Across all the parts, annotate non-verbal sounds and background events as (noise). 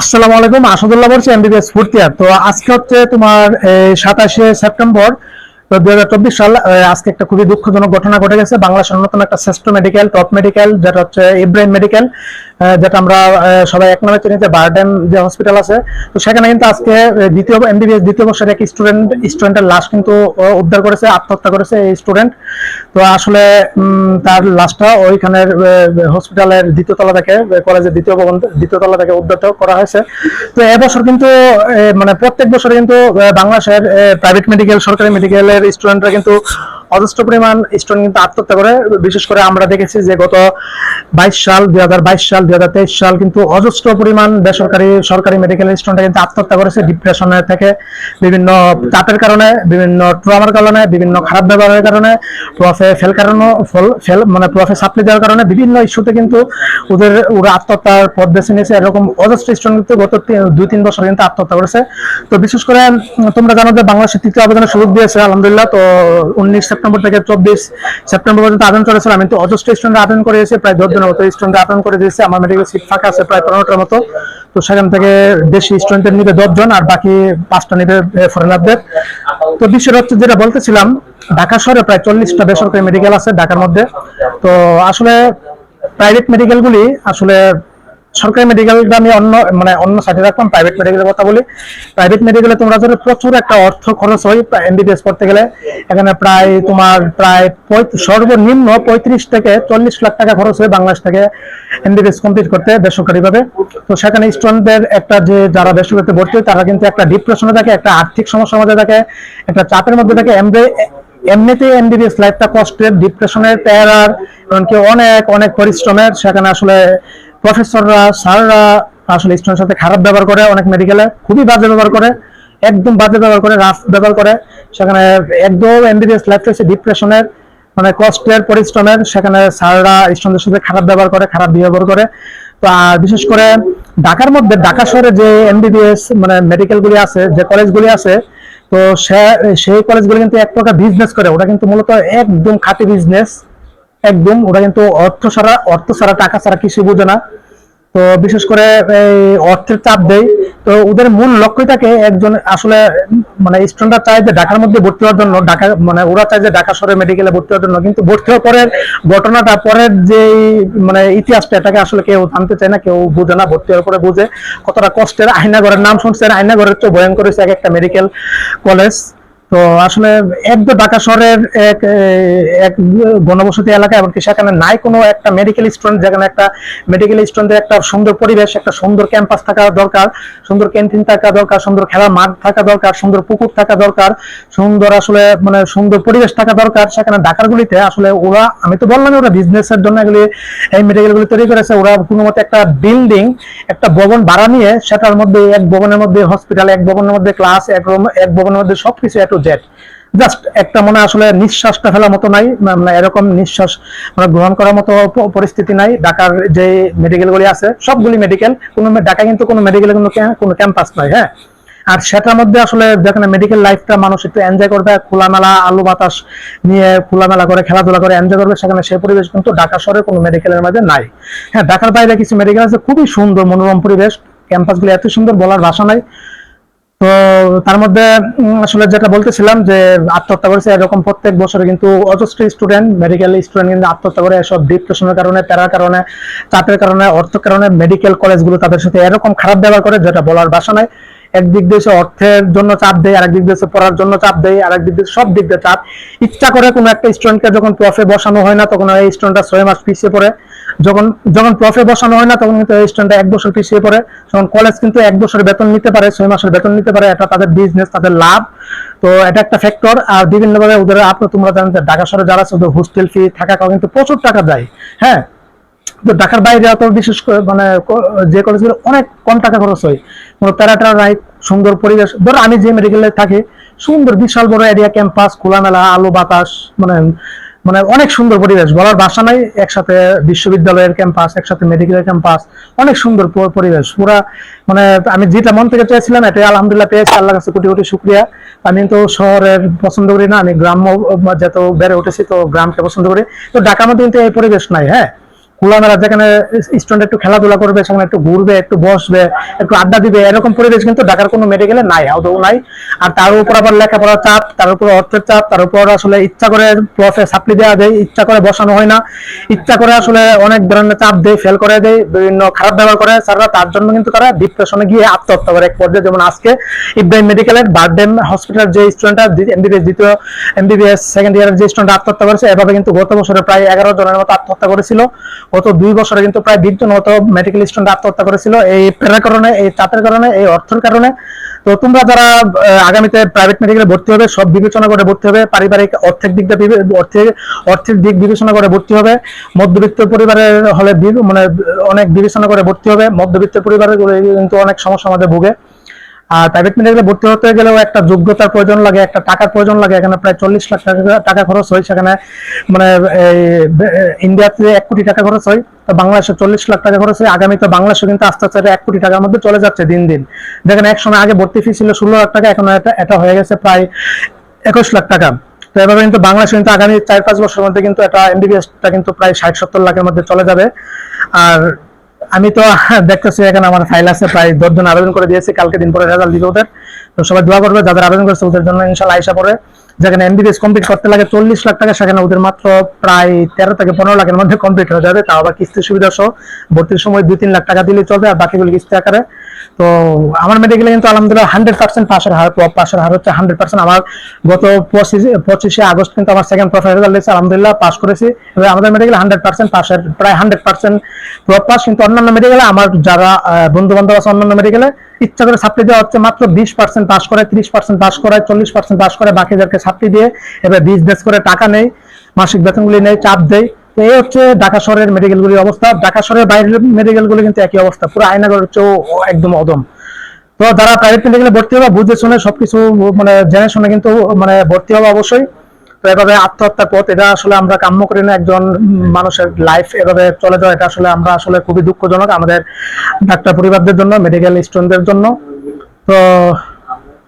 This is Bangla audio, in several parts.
আসসালামু আলাইকুম, আসাদুল্লাহ বলছি এমবিবিএস ফোর্থ তো আজকে হচ্ছে তোমার সাতাশে সেপ্টেম্বর, তো দুই হাজার চব্বিশ সাল আজকে একটা খুবই দুঃখজনক ঘটনা ঘটে গেছে। বাংলাদেশের অন্যতম একটা শ্রেষ্ঠ মেডিকেল টপ মেডিকেল যেটা হচ্ছে ইব্রাহিম মেডিকেল যেটা আমরা সবাই এক নামে চিনি যে বার্ডেন যে হসপিটাল আছে, তো সেখানে কিন্তু আজকে দ্বিতীয় এমবিবিএস দ্বিতীয় বর্ষের এক স্টুডেন্ট স্টুডেন্টের লাশ কিন্তু উদ্ধার করেছে, আত্মহত্যা করেছে এই স্টুডেন্ট তো আসলে তার লাশটা ওইখানের হসপিটালের দ্বিতীয় তলা থেকে কলেজের দ্বিতীয় ভবন, দ্বিতীয় তলা থেকে উদ্ধার করা হয়েছে। তো এবছর কিন্তু মানে প্রত্যেক বছর কিন্তু বাংলাদেশের প্রাইভেট মেডিকেল সরকারি মেডিকেলের স্টুডেন্টরা কিন্তু যথেষ্ট পরিমাণ স্টুডেন্ট কিন্তু আত্মহত্যা করে। বিশেষ করে আমরা দেখেছি যে গত বাইশ সাল, দুই হাজার বাইশ সাল, দুই হাজার তেইশ সাল কিন্তু অজস্র পরিমাণ বেসরকারি, সরকারি মেডিকেল স্টুডেন্টরা কিন্তু আত্মহত্যা করেছে ডিপ্রেশনের থেকে। বিভিন্ন চাপের কারণে, বিভিন্ন ট্রমার কারণে, বিভিন্ন খারাপ ব্যবহারের কারণে প্রফে ফেল কারণে ফল ফেল মানে প্রফে সাপ্লি দেওয়ার কারণে বিভিন্ন ইস্যুতে কিন্তু ওদের, ওরা আত্মহত্যার পথ বেছে নিয়েছে। এরকম অজস্র স্টুডেন্ট কিন্তু গত দুই, তিন বছর কিন্তু আত্মহত্যা করেছে। তো বিশেষ করে তোমরা জানো যে বাংলাদেশের তৃতীয় আবেদনের সুযোগ দিয়েছে, আলহামদুলিল্লাহ। তো উনিশ সেপ্টেম্বর থেকে চব্বিশ সেপ্টেম্বর পর্যন্ত আবেদন চলেছিল। আমি তো অজস্র স্টুডেন্ট আবেদন করেছি প্রায় দশ জনের মতো স্টুডেন্ট আবেদন করে দিয়েছে। আমার মেডিকেল সিট ফাঁকা আছে প্রায় পনেরোটার মতো। তো সেখান থেকে দেশি স্টুডেন্টদের নিবে দশজন আর বাকি পাঁচটা নিবে ফরেনারদের তো বিষয় হচ্ছে যেটা বলতেছিলাম, ঢাকা শহরে প্রায় চল্লিশটা বেসরকারি মেডিকেল আছে ঢাকার মধ্যে। তো আসলে প্রাইভেট মেডিকেলগুলি আসলে সরকারি মেডিকেলটা আমি অন্য মানে অন্য সাইডে রাখলাম প্রাইভেট মেডিকেলের কথা বলি। প্রাইভেট মেডিকেলে তোমরা ধরো প্রচুর একটা অর্থ খরচ হয় এমবিবিএস পড়তে গেলে। এখানে প্রায় তোমার, প্রায় সর্বনিম্ন পঁয়ত্রিশ থেকে চল্লিশ লাখ টাকা খরচ হয় বাংলাদেশ থেকে এমবিবিএস কমপ্লিট করতে বেসরকারিভাবে। তো সেখানে স্টুডেন্টদের একটা যে, যারা বেসরকারিতে ভর্তি হয়, তারা কিন্তু একটা ডিপ্রেশনে থাকে, একটা আর্থিক সমস্যার মধ্যে থাকে, একটা চাপের মধ্যে থাকে। এমবি- এমনিতে এমবিবিএস লাইফটা কষ্টের ডিপ্রেশনের প্যারার, এমনকি অনেক অনেক পরিশ্রমের, সেখানে আসলে প্রফেসররা, স্যাররা আসলে স্টুডেন্টের সাথে খারাপ ব্যবহার করে, অনেক মেডিকেলে খুবই বাজে ব্যবহার করে, একদম বাজে ব্যবহার করে রাফ ব্যবহার করে। সেখানে একদম এমবিবিএস লাইফ হচ্ছে ডিপ্রেশনের মানে কষ্টের পরিশ্রমের, সেখানে স্যাররা স্টুডেন্টের সাথে খারাপ ব্যবহার করে, খারাপ বিহেভিয়ার করে। তো, আর বিশেষ করে ঢাকার মধ্যে, ঢাকা শহরে যে এমবিবিএস মানে মেডিকেলগুলি আছে, যে কলেজগুলি আছে, তো সে- সেই কলেজগুলো কিন্তু এক প্রকার বিজনেস করে। ওটা কিন্তু মূলত একদম খাঁটি বিজনেস একদম ওরা কিন্তু অর্থ ছাড়া অর্থ ছাড়া, টাকা ছাড়া কিছু বোঝে না। তো বিশেষ করে অর্থের চাপ দেয়। তো ওদের মূল লক্ষ্যই থাকে একজন আসলে মানে স্টুডেন্টরা চায় যে ঢাকার মধ্যে ভর্তি হওয়ার জন্য, ঢাকা মানে ওরা চায় যে ঢাকা শহরে মেডিকেলে ভর্তি হওয়ার জন্য। কিন্তু ভর্তি হওয়ার পরের ঘটনাটা, পরের যে মানে ইতিহাসটা, এটাকে আসলে কেউ জানতে চায় না, কেউ বুঝে না, ভর্তি হওয়ার পরে বুঝে। কতটা কষ্টের আয়নাঘরের নাম শুনছেন, আয়নাঘরের তো ভয়ঙ্কর হয়েছে এক একটা মেডিকেল কলেজ তো আসলে এক একদম ঢাকা শহরের এক এক গণবসতি এলাকা এমনকি সেখানে নাই কোনো একটা মেডিকেল স্টুডেন্ট যেখানে একটা মেডিকেল স্টুডেন্টের একটা সুন্দর পরিবেশ, একটা সুন্দর ক্যাম্পাস থাকা দরকার, সুন্দর ক্যান্টিন থাকা দরকার, সুন্দর খেলার মাঠ থাকা দরকার, সুন্দর পুকুর থাকা দরকার, সুন্দর আসলে মানে সুন্দর পরিবেশ থাকা দরকার। সেখানে ঢাকার গুলিতে আসলে ওরা, আমি তো বললাম ওরা বিজনেসের জন্য এগুলি, এই মেডিকেল গুলি তৈরি করেছে। ওরা কোনো মতে একটা বিল্ডিং একটা ভবন ভাড়া নিয়ে, সেটার মধ্যে এক ভবনের মধ্যে হসপিটাল এক ভবনের মধ্যে ক্লাস এক এক ভবনের মধ্যে সবকিছু এ টু জেড জাস্ট একটা মনে আসলে নিঃশ্বাসটা ফেলার মতো নাই মানে এরকম নিঃশ্বাস মানে গ্রহণ করার মতো পরিস্থিতি নাই। ঢাকার যে মেডিকেলগুলি আছে, সবগুলি মেডিকেল কোনো ঢাকা কিন্তু কোনো মেডিকেল কোনো কোনো ক্যাম্পাস নয় হ্যাঁ? আর সেটার মধ্যে আসলে যেখানে মেডিকেল লাইফটা মানুষ একটু এনজয় করবে, খোলামেলা আলো বাতাস নিয়ে খোলামেলা করে, খেলাধুলা করে এনজয় করবে, সেখানে সেই পরিবেশ কিন্তু ঢাকা শহরে কোনো মেডিকেলের মাঝে নাই। হ্যাঁ ঢাকার বাইরে কিছু মেডিকেল আছে, খুবই সুন্দর, মনোরম পরিবেশ। ক্যাম্পাসগুলো এত সুন্দর বলার ভাষা নাই। তো তার মধ্যে আসলে যেটা বলতেছিলাম যে আত্মহত্যা করেছে, এরকম প্রত্যেক বছরে কিন্তু অজস্র স্টুডেন্ট মেডিকেল স্টুডেন্ট কিন্তু আত্মহত্যা করে, এসব ডিপ্রেশনের কারণে, প্যারার কারণে, চাপের কারণে অর্থ কারণে মেডিকেল কলেজগুলো তাদের সাথে এরকম খারাপ ব্যবহার করে, যেটা বলার ভাষা নাই। একদিক দিয়ে অর্থের জন্য চাপ দেয়, আরেক দিক দিয়ে পড়ার জন্য চাপ দেয়, আরেক দিক দিয়ে সব দিক দিয়ে চাপ। ইচ্ছা করে কোনো একটা স্টুডেন্টকে যখন প্রফে বসানো হয় না, তখন এই স্টুডেন্টটা ছয় মাস পিছিয়ে পড়ে। যখন যখন প্রফে বসানো হয় না, তখন কিন্তু এই এক বছর পিছিয়ে পড়ে। তখন কলেজ কিন্তু এক বছরের বেতন নিতে পারে, ছয় মাসের বেতন নিতে পারে। এটা তাদের বিজনেস তাদের লাভ। তো এটা একটা ফ্যাক্টর আর বিভিন্নভাবে ওদের আপনি তোমরা জানেন যে ঢাকা শহরে যারা আছে হোস্টেল ফি থাকা কিন্তু প্রচুর টাকা যায় হ্যাঁ? তো ঢাকার বাইরে অত বিশেষ করে মানে যে কলেজগুলো অনেক কম টাকা খরচ হয়। কোনো প্যারাটার নাই সুন্দর পরিবেশ। ধরো আমি যে মেডিকেলে থাকি, সুন্দর বিশাল বড় এরিয়া ক্যাম্পাস খোলামেলা, আলো বাতাস মানে মানে অনেক সুন্দর পরিবেশ, বলার ভাষা নাই, একসাথে বিশ্ববিদ্যালয়ের ক্যাম্পাস একসাথে মেডিকেলের ক্যাম্পাস অনেক সুন্দর পরিবেশ, পুরা মানে আমি যেটা মন থেকে চেয়েছিলাম এটা আলহামদুলিল্লাহ পেয়েছি আল্লাহ কাছে কোটি কোটি শুক্রিয়া। আমি তো শহরের পছন্দ করি না, আমি গ্রাম্য যত বেড়ে উঠেছি, তো গ্রামকে পছন্দ করি। তো ঢাকার মধ্যে কিন্তু এই পরিবেশ নাই হ্যাঁ? খোলামেলা যেখানে স্টুডেন্ট একটু খেলাধুলা করবে, সেখানে একটু ঘুরবে, একটু বসবে, একটু আড্ডা দিবে, এরকম পরিবেশ কিন্তু ঢাকার কোনো মেডিকেলে নাই, আদৌ নাই। আর তার উপর আবার লেখাপড়ার চাপ, তার উপর অর্থের চাপ, তার উপর আসলে ইচ্ছা করে প্রফে সাপ্লি দেওয়া দেয়, ইচ্ছা করে বসানো হয় না। ইচ্ছা করে আসলে অনেক ধরনের চাপ দেয় ফেল করে দেয়, বিভিন্ন খারাপ ব্যবহার করে স্যাররা। তার জন্য কিন্তু তারা ডিপ্রেশনে গিয়ে আত্মহত্যা করে এক পর্যায়ে। যেমন আজকে ইব্রাহিম মেডিকেলের বার্ডেম হসপিটাল যে স্টুডেন্টরা এমবিবিএস দ্বিতীয় এমবিবিএস সেকেন্ড ইয়ারের যে স্টুডেন্ট আত্মহত্যা করেছে, এভাবে কিন্তু গত বছরে প্রায় এগারো জনের মতো আত্মহত্যা করেছিল। গত দুই বছরে কিন্তু প্রায় বিশ জন মেডিকেল স্টুডেন্ট আত্মহত্যা করেছিল এই প্রেরার কারণে, এই চাপের কারণে, এই অর্থের কারণে। তো তোমরা যারা আগামীতে প্রাইভেট মেডিকেলে ভর্তি হবে, সব বিবেচনা করে ভর্তি হবে। পারিবারিক অর্থের দিক দিয়ে বিবে- অর্থের অর্থের দিক বিবেচনা করে ভর্তি হবে। মধ্যবিত্ত পরিবারের হলে মানে অনেক বিবেচনা করে ভর্তি হবে। মধ্যবিত্ত পরিবারের কিন্তু অনেক সমস্যা আমাদের ভোগে। আর প্রাইভেট মেডিকেলে ভর্তি হতে গেলেও একটা যোগ্যতার প্রয়োজন লাগে, একটা টাকার প্রয়োজন লাগে। এখানে প্রায় চল্লিশ লাখ টাকা খরচ হয় সেখানে। মানে ইন্ডিয়াতে এক কোটি টাকা খরচ হয়, তো বাংলাদেশে চল্লিশ লাখ টাকা খরচ হয়। আগামী তো বাংলাদেশে কিন্তু আস্তে আস্তে এক কোটি টাকার মধ্যে চলে যাচ্ছে দিন দিন। যেখানে এক সময় আগে ভর্তি ফি ছিল ষোলো লাখ টাকা, এখন এটা এটা হয়ে গেছে প্রায় একুশ লাখ টাকা। তো এভাবে কিন্তু বাংলাদেশে কিন্তু আগামী চার পাঁচ বছরের মধ্যে কিন্তু এটা এমবিবিএসটা কিন্তু প্রায় ষাট, সত্তর লাখের মধ্যে চলে যাবে। আর আমি তো (laughs) দেখতেছি এখানে আমার ফাইল আছে, প্রায় দশ জন আবেদন করে দিয়েছি, কালকে দিন পরে রেজাল্ট দিবে ওদের। তো সবাই দোয়া করবে, যাদের আবেদন করেছে ওদের জন্য ইনশাল্লাহ আইসা পরে যেখানে এমবিবিএস কমপ্লিট করতে লাগে চল্লিশ লাখ টাকা, সেখানে ওদের মাত্র প্রায় তেরো থেকে পনেরো লাখের মধ্যে কমপ্লিট হয়ে যাবে। তাও আবার কিস্তির সুবিধা সহ ভর্তির সময় দুই তিন লাখ টাকা দিলে চলবে, আর বাকিগুলি কিস্তি আকারে। তো আমার মেডিকেলে কিন্তু আলহামদুলিল্লাহ হান্ড্রেড পার্সেন্ট পাশের হার পাশের হার হচ্ছে হান্ড্রেড পার্সেন্ট আমার গত পঁচিশে আগস্ট কিন্তু আমার সেকেন্ড প্রফেসর রেজাল্ট দিয়েছে, আলহামদুলিল্লাহ পাস করেছি। এবার আমাদের মেডিকেলে হান্ড্রেড পার্সেন্ট পাশের, প্রায় হান্ড্রেড পার্সেন্ট পাস কিন্তু অন্যান্য মেডিকেলে আমার যারা বন্ধু বান্ধব আছে অন্যান্য মেডিকেলে ইচ্ছা করে সাপ্লি দেওয়া হচ্ছে মাত্র বিশ পার্সেন্ট পাস করে, ত্রিশ পার্সেন্ট পাস করে, চল্লিশ পার্সেন্ট পাস করে, বাকিদেরকে সাপ্লি দিয়ে এবার বিজনেস করে টাকা নেই, মাসিক বেতনগুলি নেই, চাপ দেয় এই হচ্ছে ঢাকা শহরের মেডিকেলগুলির অবস্থা। ঢাকা শহরের বাইরের মেডিকেলগুলি কিন্তু একই অবস্থা। পুরো আয়নাগর চেয়েও একদম অদম। তো যারা প্রাইভেট মেডিকেলে ভর্তি হবে, বুঝে শুনে সবকিছু মানে জেনে শুনে কিন্তু মানে ভর্তি হবে অবশ্যই। তো এভাবে আত্মহত্যার পথ, এটা আসলে আমরা কাম্য করি না একজন মানুষের লাইফ এভাবে চলে যাওয়া, এটা আসলে আমরা আসলে খুবই দুঃখজনক আমাদের ডাক্তার পরিবারদের জন্য মেডিকেল স্টুডেন্টদের জন্য। তো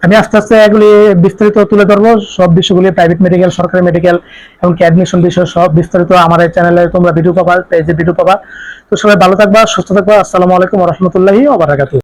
আমি আস্তে আস্তে এগুলি বিস্তারিত তুলে ধরবো। সব বিষয়গুলি প্রাইভেট মেডিকেল সরকারি মেডিকেল এমনকি অ্যাডমিশন বিষয় সব বিস্তারিত আমার এই চ্যানেলে তোমরা ভিডিও পাবা পেজে ভিডিও পাবা। তো সবাই ভালো থাকবা, সুস্থ থাকবা। আসসালামু আলাইকুম রহমতুল্লাহি ওবারাকাতু